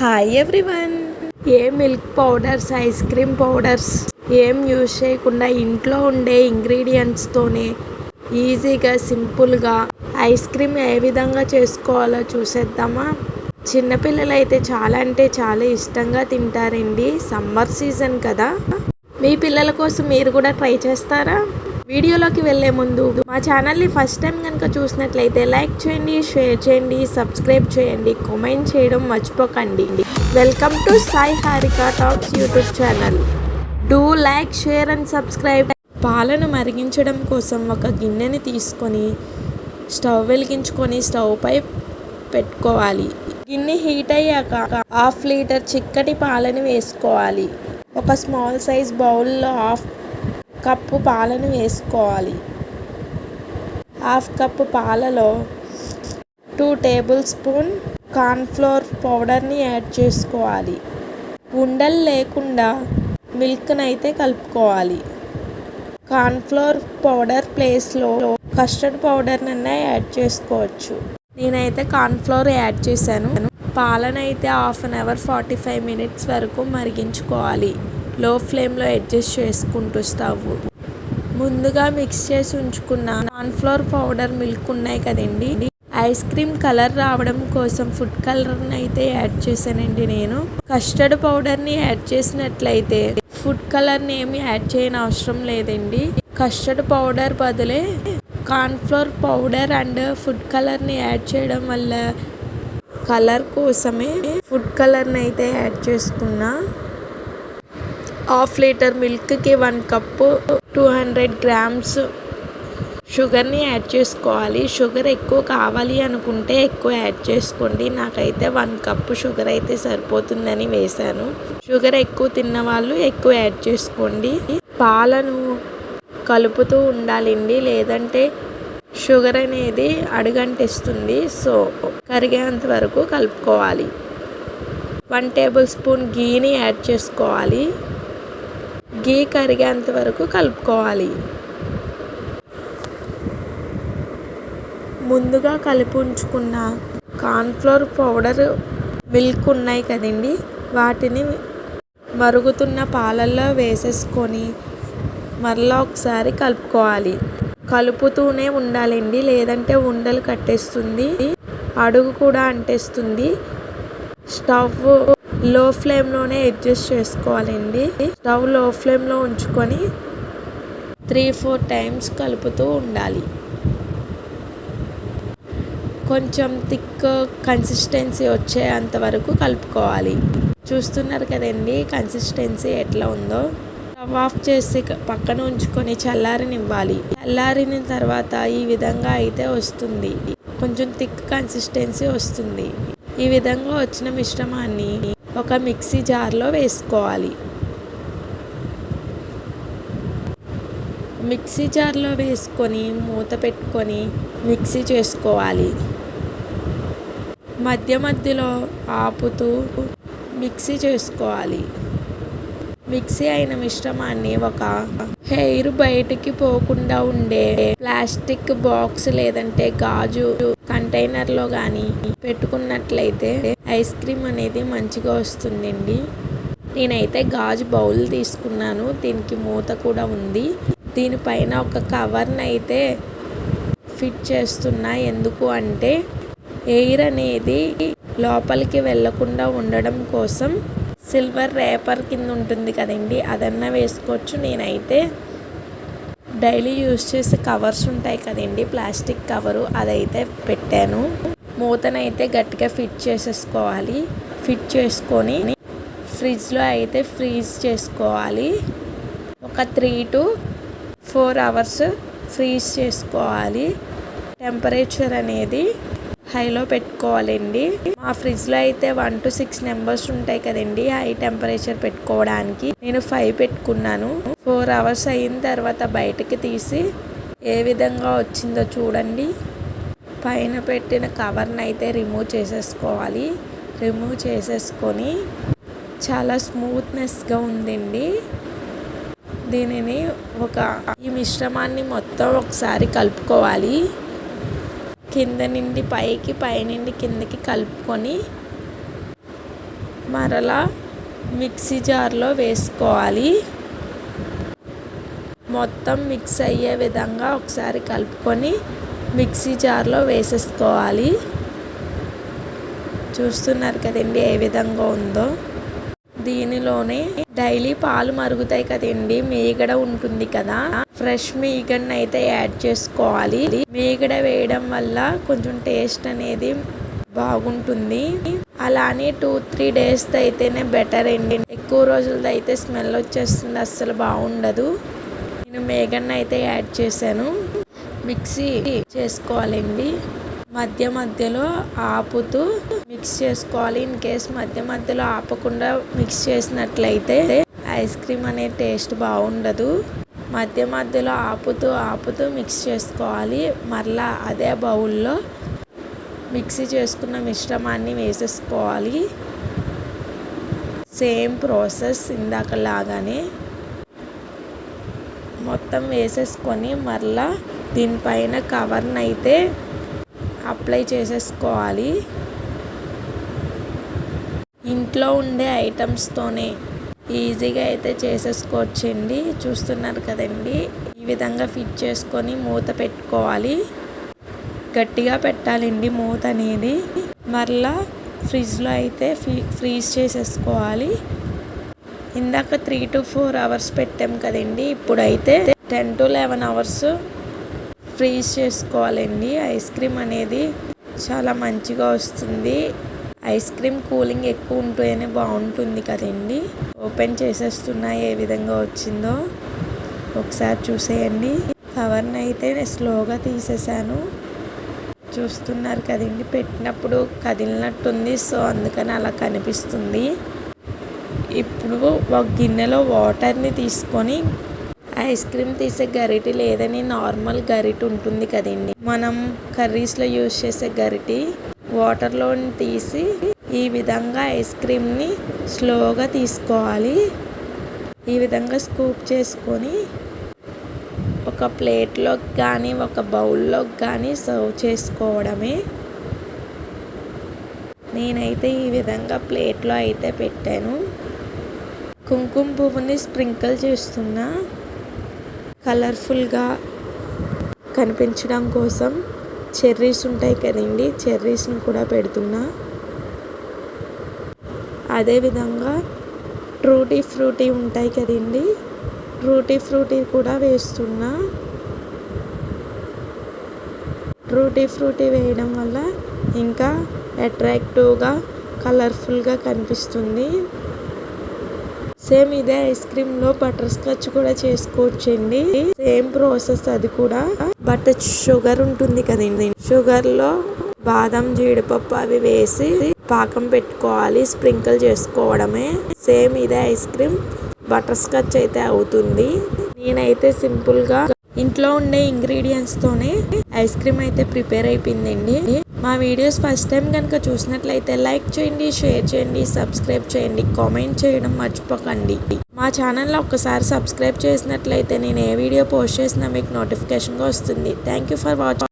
Hi everyone ఏ milk powders ice cream powders ఏం use చేయకుండా ఇంట్లో ఉండే ఇంగ్రీడియంట్స్తోనే ఈజీగా సింపుల్గా ఐస్ క్రీమ్ ఏ విధంగా చేసుకోవాలో చూసేద్దామా? చిన్నపిల్లలు అయితే చాలా అంటే చాలా ఇష్టంగా తింటారండి. సమ్మర్ సీజన్ కదా. మీ పిల్లల కోసం మీరు కూడా ట్రై చేస్తారా? వీడియోలోకి వెళ్ళే ముందు మా ఛానల్ని ఫస్ట్ టైం కనుక చూసినట్లయితే లైక్ చేయండి షేర్ చేయండి సబ్స్క్రైబ్ చేయండి కామెంట్ చేయడం మర్చిపోకండి. Welcome to Sai Harika talks YouTube channel. Do like share and subscribe. పాలను మరిగించడం కోసం ఒక గిన్నెని తీసుకొని స్టవ్ వెలిగించుకొని స్టవ్ పై పెట్టుకోవాలి. గిన్నె హీట్ అయ్యాక హాఫ్ లీటర్ చిక్కటి పాలను వేసుకోవాలి. ఒక స్మాల్ సైజ్ బౌల్లో హాఫ్ కప్పు పాలను వేసుకోవాలి. హాఫ్ కప్పు పాలలో టూ టేబుల్ స్పూన్ కార్న్ఫ్లోర్ పౌడర్ని యాడ్ చేసుకోవాలి. ఉండలు లేకుండా మిల్క్ని అయితే కలుపుకోవాలి. కార్న్ఫ్లోర్ పౌడర్ ప్లేస్లో కస్టర్డ్ పౌడర్నన్నా యాడ్ చేసుకోవచ్చు. నేనైతే కార్న్ఫ్లోర్ యాడ్ చేశాను. పాలనైతే half an hour forty five minutes వరకు మరిగించుకోవాలి. లో ఫ్లేమ్లో అడ్జస్ట్ చేసుకుంటూ స్టవ్ ముందుగా మిక్స్ చేసి ఉంచుకున్న కార్న్ఫ్లోర్ పౌడర్ మిల్క్ ఉన్నాయి కదండి. ఐస్ క్రీమ్ కలర్ రావడం కోసం ఫుడ్ కలర్ని అయితే యాడ్ చేశానండి నేను. కస్టర్డ్ పౌడర్ని యాడ్ చేసినట్లయితే ఫుడ్ కలర్ని ఏమి యాడ్ చేయని అవసరం లేదండి. కస్టర్డ్ పౌడర్ బదులే కార్న్ఫ్లోర్ పౌడర్ అండ్ ఫుడ్ కలర్ని యాడ్ చేయడం వల్ల కలర్ కోసమే ఫుడ్ కలర్ని అయితే యాడ్ చేసుకున్నా. Half litre మిల్క్కి one cup two hundred grams షుగర్ని యాడ్ చేసుకోవాలి. షుగర్ ఎక్కువ కావాలి అనుకుంటే ఎక్కువ యాడ్ చేసుకోండి. నాకైతే వన్ కప్పు షుగర్ అయితే సరిపోతుందని వేశాను. షుగర్ ఎక్కువ తిన్న వాళ్ళు ఎక్కువ యాడ్ చేసుకోండి. పాలను కలుపుతూ ఉండాలండి. లేదంటే షుగర్ అనేది అడుగంటిస్తుంది. సో కరిగేంత వరకు కలుపుకోవాలి. వన్ టేబుల్ స్పూన్ గీని యాడ్ చేసుకోవాలి. గీ కరిగేంత వరకు కలుపుకోవాలి. ముందుగా కలిపి ఉంచుకున్న కార్న్ఫ్లోర్ పౌడర్ మిల్క్ ఉన్నాయి కదండి వాటిని మరుగుతున్న పాలల్లో వేసేసుకొని మరలా ఒకసారి కలుపుకోవాలి. కలుపుతూనే ఉండాలండి లేదంటే ఉండలు కట్టేస్తుంది అడుగు కూడా అంటేస్తుంది. స్టవ్ లో ఫ్లేమ్లోనే అడ్జస్ట్ చేసుకోవాలండి. స్టవ్లో ఫ్లేమ్లో ఉంచుకొని త్రీ ఫోర్ టైమ్స్ కలుపుతూ ఉండాలి. కొంచెం థిక్ కన్సిస్టెన్సీ వచ్చేంత వరకు కలుపుకోవాలి. చూస్తున్నారు కదండి కన్సిస్టెన్సీ ఎట్లా ఉందో. స్టవ్ ఆఫ్ చేసి పక్కన ఉంచుకొని చల్లారనివ్వాలి. చల్లారిన తర్వాత ఈ విధంగా అయితే వస్తుంది. కొంచెం థిక్ కన్సిస్టెన్సీ వస్తుంది. ఈ విధంగా వచ్చిన మిశ్రమాన్ని ఒక మిక్సీ జార్లో వేసుకోవాలి. మిక్సీ జార్లో వేసుకొని మూత పెట్టుకొని మిక్సీ చేసుకోవాలి. మధ్య మధ్యలో ఆపుతూ మిక్సీ చేసుకోవాలి. మిక్సీ అయిన మిశ్రమాన్ని ఒక హెయిర్ బయటికి పోకుండా ఉండే ప్లాస్టిక్ బాక్స్ లేదంటే గాజు కంటైనర్లో కానీ పెట్టుకున్నట్లయితే ఐస్ క్రీమ్ అనేది మంచిగా వస్తుందండి. నేనైతే గాజు బౌల్ తీసుకున్నాను. దీనికి మూత కూడా ఉంది. దీనిపైన ఒక కవర్ని అయితే ఫిట్ చేస్తున్నా. ఎందుకు అంటే ఎయిర్ అనేది లోపలికి వెళ్ళకుండా ఉండడం కోసం సిల్వర్ రేపర్ కింద ఉంటుంది కదండి. అదన్నా వేసుకోవచ్చు. నేనైతే డైలీ యూస్ చేసే కవర్స్ ఉంటాయి కదండి ప్లాస్టిక్ కవరు అదైతే పెట్టాను. మూతనైతే గట్టిగా ఫిట్ చేసేసుకోవాలి. ఫిట్ చేసుకొని ఫ్రిడ్జ్లో అయితే ఫ్రీజ్ చేసుకోవాలి. ఒక three to four hours freeze చేసుకోవాలి. టెంపరేచర్ అనేది హైలో పెట్టుకోవాలండి. మా ఫ్రిడ్జ్లో అయితే వన్ టు సిక్స్ నెంబర్స్ ఉంటాయి కదండి హై టెంపరేచర్ పెట్టుకోవడానికి. నేను ఫైవ్ పెట్టుకున్నాను. ఫోర్ అవర్స్ అయిన తర్వాత బయటకి తీసి ఏ విధంగా వచ్చిందో చూడండి. పైన పెట్టిన కవర్ని అయితే రిమూవ్ చేసేసుకోవాలి. రిమూవ్ చేసేసుకొని చాలా స్మూత్నెస్గా ఉందండి. దీనిని ఒక ఈ మిశ్రమాన్ని మొత్తం ఒకసారి కలుపుకోవాలి. కింద నుండి పైకి పైనుండి కిందకి కలుపుకొని మరలా మిక్సీ జార్లో వేసుకోవాలి. మొత్తం మిక్స్ అయ్యే విధంగా ఒకసారి కలుపుకొని మిక్సీ జార్లో వేసేసుకోవాలి. చూస్తున్నారు కదండి ఏ విధంగా ఉందో. దీనిలోనే డైలీ పాలు మరుగుతాయి కదండి మీగడ ఉంటుంది కదా. ఫ్రెష్ మీగడని అయితే యాడ్ చేసుకోవాలి. మీగడ వేయడం వల్ల కొంచెం టేస్ట్ అనేది బాగుంటుంది. అలానే టూ త్రీ డేస్ అయితేనే బెటర్ అండి. ఎక్కువ రోజులది అయితే స్మెల్ వచ్చేస్తుంది అస్సలు బాగుండదు. నేను మేగన్ అయితే యాడ్ చేశాను. మిక్సీ చేసుకోవాలండి. మధ్య మధ్యలో ఆపుతూ మిక్స్ చేసుకోవాలి. ఇన్ కేస్ మధ్య మధ్యలో ఆపకుండా మిక్స్ చేసినట్లయితే ఐస్ క్రీమ్ అనే టేస్ట్ బాగుండదు. మధ్య మధ్యలో ఆపుతూ ఆపుతూ మిక్స్ చేసుకోవాలి. మరలా అదే బౌల్లో మిక్సీ చేసుకున్న మిశ్రమాన్ని వేసేసుకోవాలి. సేమ్ ప్రాసెస్ ఇందాక లాగానే మొత్తం వేసేసుకొని మరలా దీనిపైన కవర్ని అయితే అప్లై చేసేసుకోవాలి. ఇంట్లో ఉండే ఐటమ్స్తోనే ఈజీగా అయితే చేసేసుకోవచ్చండి. చూస్తున్నారు కదండి ఈ విధంగా ఫిట్ చేసుకొని మూత పెట్టుకోవాలి. గట్టిగా పెట్టాలండి మూత అనేది. మరలా ఫ్రిడ్జ్లో అయితే ఫ్రీ ఫ్రీజ్ చేసేసుకోవాలి. ఇందాక త్రీ టు ఫోర్ అవర్స్ పెట్టాం కదండి ఇప్పుడైతే ten to eleven hours freeze చేసుకోవాలండి. ఐస్ క్రీమ్ అనేది చాలా మంచిగా వస్తుంది. ఐస్ క్రీమ్ కూలింగ్ ఎక్కువ ఉంటేనే బాగుంటుంది కదండి. ఓపెన్ చేసేస్తున్నా ఏ విధంగా వచ్చిందో ఒకసారి చూసేయండి. కవర్ని అయితే నేను స్లోగా తీసేసాను. చూస్తున్నారు కదండి పెట్టినప్పుడు కదిలినట్టుంది సో అందుకని అలా కనిపిస్తుంది. ఇప్పుడు ఒక గిన్నెలో వాటర్ని తీసుకొని ఐస్ క్రీమ్ తీసే గరిటి లేదని నార్మల్ గరిటి ఉంటుంది కదండి. మనం కర్రీస్లో యూజ్ చేసే గరిటి వాటర్లో తీసి ఈ విధంగా ఐస్ క్రీమ్ని స్లోగా తీసుకోవాలి. ఈ విధంగా స్కూప్ చేసుకొని ఒక ప్లేట్లోకి కానీ ఒక బౌల్లోకి కానీ సర్వ్ చేసుకోవడమే. నేనైతే ఈ విధంగా ప్లేట్లో అయితే పెట్టాను. కుంకుమ పువ్వుని స్ప్రింకిల్ చేస్తున్నా. కలర్ఫుల్గా కనిపించడం కోసం చెర్రీస్ ఉంటాయి కదండి చెర్రీస్ని కూడా పెడుతున్నా. అదేవిధంగా ట్రూటీ ఫ్రూటీ ఉంటాయి కదండి ట్రూటీ ఫ్రూటీ కూడా వేస్తున్నా. ట్రూటీ ఫ్రూటీ వేయడం వల్ల ఇంకా అట్రాక్టివ్గా కలర్ఫుల్గా కనిపిస్తుంది. సేమ్ ఇదే ఐస్ క్రీమ్లో బటర్ స్కాచ్ కూడా చేసుకోవచ్చండి. సేమ్ ప్రాసెస్ అది కూడా. బట్ షుగర్ ఉంటుంది కదండి షుగర్లో బాదం జీడిపప్పు అవి వేసి పాకం పెట్టుకోవాలి స్ప్రింకిల్ చేసుకోవడమే. సేమ్ ఇదే ఐస్ క్రీమ్ బటర్ స్కాచ్ అయితే అవుతుంది. నేనైతే సింపుల్గా ఇంట్లో ఉండే ఇంగ్రీడియంట్స్ తోనే ఐస్ క్రీమ్ అయితే ప్రిపేర్ అయిపోయిందండి. మా వీడియోస్ ఫస్ట్ టైం కనుక చూసినట్లయితే లైక్ చేయండి షేర్ చేయండి సబ్స్క్రైబ్ చేయండి కామెంట్ చేయడం మర్చిపోకండి. మా ఛానల్లో ఒక్కసారి సబ్స్క్రైబ్ చేసినట్లయితే నేను ఏ వీడియో పోస్ట్ చేసినా మీకు నోటిఫికేషన్గా వస్తుంది. Thank you for watching